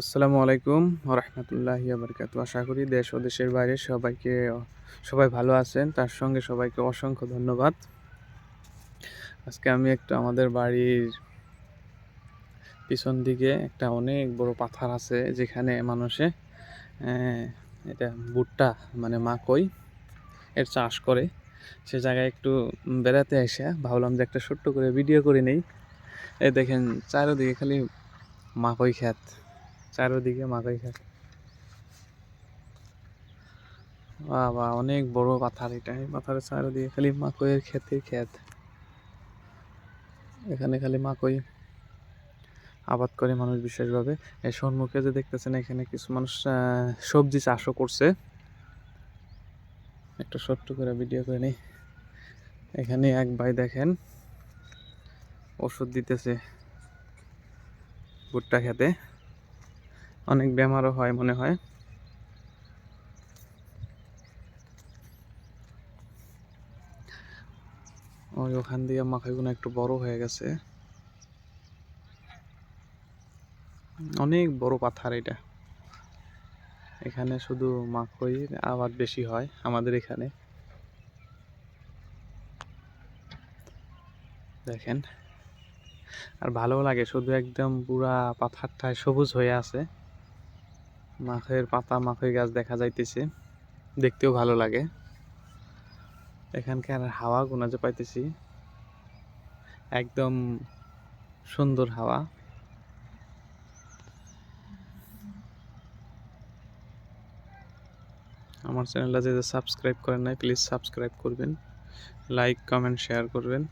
আসসালামু আলাইকুম রহমতুল্লাহ বরকাত আশা করি দেশ ও দেশের বাইরে সবাইকে, সবাই ভালো আছেন। তার সঙ্গে সবাইকে অসংখ্য ধন্যবাদ। আজকে আমি একটু আমাদের বাড়ির পিছন দিকে একটা অনেক বড় পাথর আছে, যেখানে মানুষে এটা ভুট্টা মানে মাকই এর চাষ করে। সে জায়গায় একটু বেড়াতে এসে ভাবলাম যে একটা ছোট্ট করে ভিডিও করে নেই। এই দেখেন, চারিদিকে খালি মাকই ক্ষেত। চারিদিকে মাকই বাহ বাহ অনেক বড় পাথার এটা। এই পাথারের চারিদিকে খালি মাকইয়ের ক্ষেতের ক্ষেত। এখানে খালি মাকই আবাদ করে মানুষ বিশেষভাবে। এই সম্মুখে যে দেখতেছেন, এখানে কিছু মানুষ সবজি চাষও করছে। একটা ছোট্ট করে ভিডিও করে নিই। এখানে এক ভাই দেখেন, ওষুধ দিতেছে ভুট্টা খেতে। অনেক বেমারও হয় মনে হয়। ওই ওখান দিয়ে মাখাইগুলো একটু বড় হয়ে গেছে। অনেক বড় পাথার এটা। এখানে শুধু মাকই আবাদ বেশি হয় আমাদের এখানে। দেখেন। আর ভালো লাগে, শুধু একদম পুরা পাথারটায় সবুজ হয়ে আছে। মাখের পাতা, মাখের গাছ দেখা যাইতেছে। দেখতেও ভালো লাগে। এখানকার হাওয়া যে পাইতেছি, একদম সুন্দর হাওয়া। আমার চ্যানেলটা যদি সাবস্ক্রাইব করেন নাই প্লিজ সাবস্ক্রাইব করবেন। লাইক কমেন্ট শেয়ার করবেন।